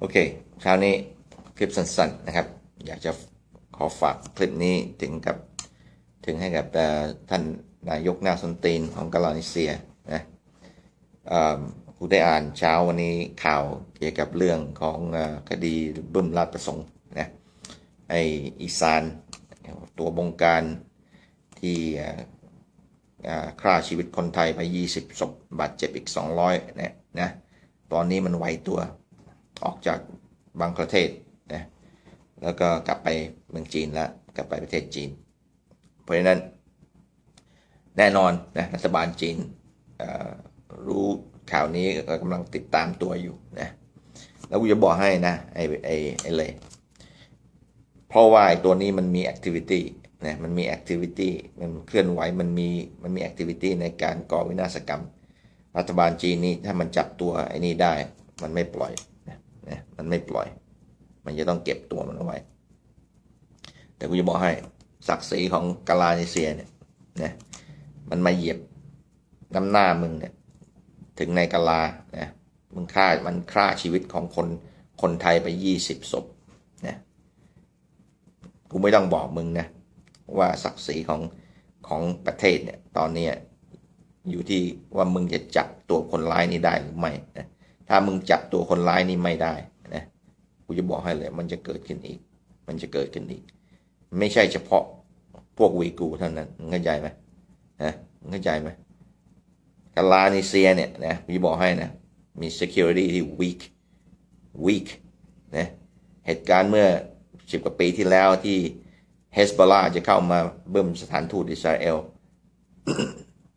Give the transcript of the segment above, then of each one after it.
โอเค คราวนี้คลิปสั้นๆนะครับ อยากจะขอฝากคลิปนี้ถึงกับถึงให้กับท่านนายกหน้าสนตีนของกาลานิเซียนะเอ่อกูได้อ่านเช้าวันนี้ข่าวเกี่ยวกับเรื่องของคดีบึ้มราชประสงค์นะไออีสาน ตัวบงการที่ฆ่าชีวิตคนไทยไป 20ศพบาดเจ็บอีก 200นี่ยนะตอนนี้มันไหวตัว ออกจากบางประเทศนะแล้วก็กลับไปเมืองจีนล้วกลับไปประเทศจีน เพราะฉะนั้นแน่นอนนะรัฐบาลจีนรู้ข่าวนี้ก็กำลังติดตามตัวอยู่นะแล้วกูจะบอกให้นะไอ้ไอ้ไอ้เลยเพราะว่าไอ้ตัวนี้มันมีแอคทิวิตี้นะมันมีแอคทิวิตี้มันเคลื่อนไหวมันมีมันมีแอคทิวิตี้ในการก่อวินาศกรรม รัฐบาลจีนนี่ถ้ามันจับตัวไอ้นี่ได้ มันไม่ปล่อย นะมันไม่ปล่อย มันจะต้องเก็บตัวมันเอาไว้ แต่กูจะบอกให้ศักดิ์ศรีของกาลาเนเซียเนี่ยนะมันมาเหยียบน้ำหน้ามึงเนี่ย ถึงในกาลานะมึงฆ่ามันฆ่าชีวิตของคนคนไทยไปยี่สิบศพนะกูไม่ต้องบอกมึงนะว่าศักดิ์ศรีของของประเทศเนี่ยตอนนี้อยู่ที่ว่ามึงจะจับตัวคนร้ายนี้ได้หรือไม่นะ ถ้ามึงจับตัวคนร้ายนี้ไม่ได้นะกูจะบอกให้เลย มันจะเกิดขึ้นอีก มันจะเกิดขึ้นอีก ไม่ใช่เฉพาะพวกวีกูเท่านั้นมึงเข้าใจไหมนะมึงเข้าใจไหมกาลานิเซียเนี่ยนะกูจะบอกให้นะมี security ที่ weak weak นะเหตุการณ์เมื่อสิบกว่าปีที่แล้วที่เฮสบอลาจะเข้ามาเบิ่มสถานทูตอิสราเอล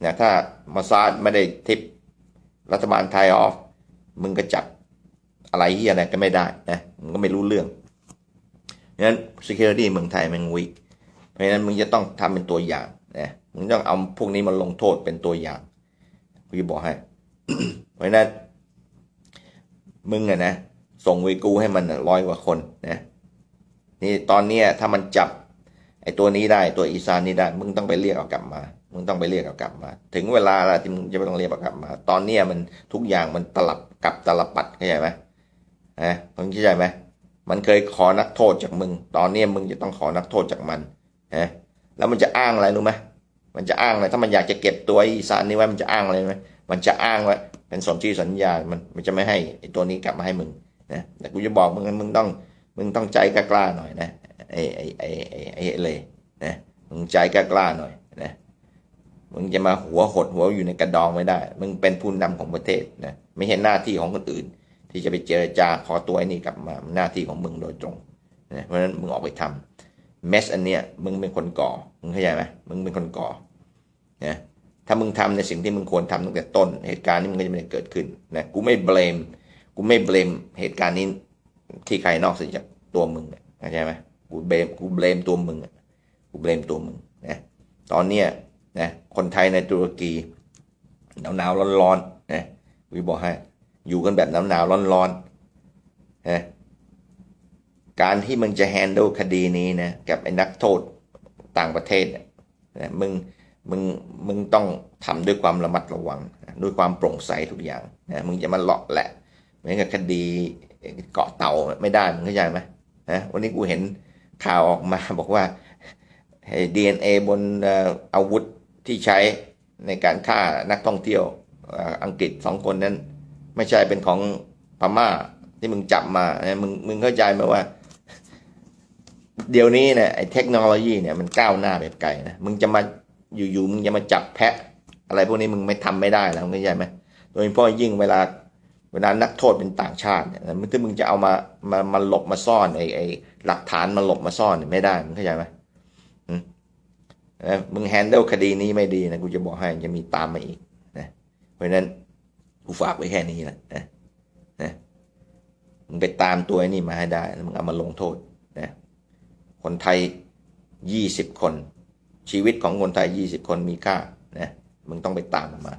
นะถ้ามาซาดไม่ได้ทิปรัฐบาลไทยออฟ มึงก็จับอะไรที่อะไรก็ไม่ได้นะมึงก็ไม่รู้เรื่องเพราะฉะนั้น security เมืองไทยมันวิกเพราะฉะนั้นมึงจะต้องทำเป็นตัวอย่างนะมึงต้องเอาพวกนี้มาลงโทษเป็นตัวอย่างกูจะบอกให้เพราะฉะนั้นมึงอะนะส่งวีกูให้มันร้อยกว่าคนนะนี่ตอนเนี้ยถ้ามันจับ ไอ้ตัวนี้ได้ตัวอีซานนี้ได้ มึงต้องไปเรียกเอากลับมา มึงต้องไปเรียกเอากลับมา ถึงเวลาแล้วที่มึงจะไม่ต้องเรียกเอากลับมา ตอนเนี้ยมันทุกอย่างมันตลับกับตลับปัดเข้าใจไหมนะมึงเข้าใจไหมมันเคยขอนักโทษจากมึง ตอนเนี้ยมึงจะต้องขอนักโทษจากมันนะแล้วมันจะอ้างอะไรรู้ไหมมันจะอ้างอะไรถ้ามันอยากจะเก็บตัวอีซานนี้ไว้มันจะอ้างอะไรไหมมันจะอ้างว่าเป็นสมชื่อสัญญา มันมันจะไม่ให้ไอ้ตัวนี้กลับมาให้มึงนะแต่กูจะบอกมึงมึงต้องมึงต้องใจกล้าๆหน่อยนะ ไอ้ไอ้ไอ้ไอ้ไอ้เลยนะมึงใจกล้าๆหน่อยนะมึงจะมาหัวหดหัวอยู่ในกระดองไม่ได้ มึงเป็นผู้นำของประเทศนะไม่เห็นหน้าที่ของคนอื่น ที่จะไปเจรจาขอตัวไอ้นี่กลับมาหน้าที่ของมึงโดยตรงนะเพราะฉะนั้นมึงออกไปทำเมสอันเนี้ยมึงเป็นคนก่อมึงเข้าใจไหมมึงเป็นคนก่อนะถ้ามึงทำในสิ่งที่มึงควรทำตั้งแต่ต้น เหตุการณ์นี้มันก็จะไม่ได้เกิดขึ้นนะกูไม่เบลมกูไม่เบลมเหตุการณ์นี้ที่ใครนอกเสียจากตัวมึงเข้าใจไหม กูเบลมกูเบลมตัวมึงอะกูเบลมตัวมึงนะตอนเนี้ยนะคนไทยในตุรกีหนาวหนาวร้อนร้อนๆนะวิบอกให้อยู่กันแบบหนาวหนาวร้อนร้อนๆนะการที่มึงจะแฮนด์ลคดีนี้นะกับไอ้นักโทษต่างประเทศนะมึงมึงมึงต้องทำด้วยความระมัดระวังนะด้วยความโปร่งใสทุกอย่างนะมึงจะมาเลาะแหละเหมือนกับคดีเกาะเต่าไม่ได้มึงเข้าใจไหมนะวันนี้กูเห็น ข่าวออกมาบอกว่าดีเอ็นเอบนอาวุธที่ใช้ในการฆ่านักท่องเที่ยวอังกฤษสองคนนั้น ไม่ใช่เป็นของพม่าที่มึงจับมานะมึงมึงเข้าใจไหมว่า เดี๋ยวนี้เนี่ยไอ้เทคโนโลยีเนี่ยมันก้าวหน้าแบบไกลนะมึงจะมาอยู่ๆมึงจะมาจับแพะ อะไรพวกนี้มึงไม่ทำไม่ได้แล้วมึงเข้าใจไหมโดยเฉพาะยิ่งเวลา เวลานักโทษเป็นต่างชาติเนี่ยมึงถ้ามึงจะเอามามามาหลบมาซ่อนไอ้ไอ้หลักฐานมาหลบมาซ่อนเนี่ยไม่ได้มึงเข้าใจไหมอืมเอ้ยมึงแฮนเดิลคดีนี้ไม่ดีนะกูจะบอกให้จะมีตามมาอีกนะเพราะฉะนั้นกูฝากไว้แค่นี้แหละนะนะมึงไปตามตัวไอ้นี่มาให้ได้แล้วมึงเอามาลงโทษนะคนไทยยี่สิบคน ชีวิตของคนไทยยี่สิบคนมีค่านะมึงต้องไปตามมันมา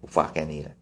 กูฝากแค่นี้แหละ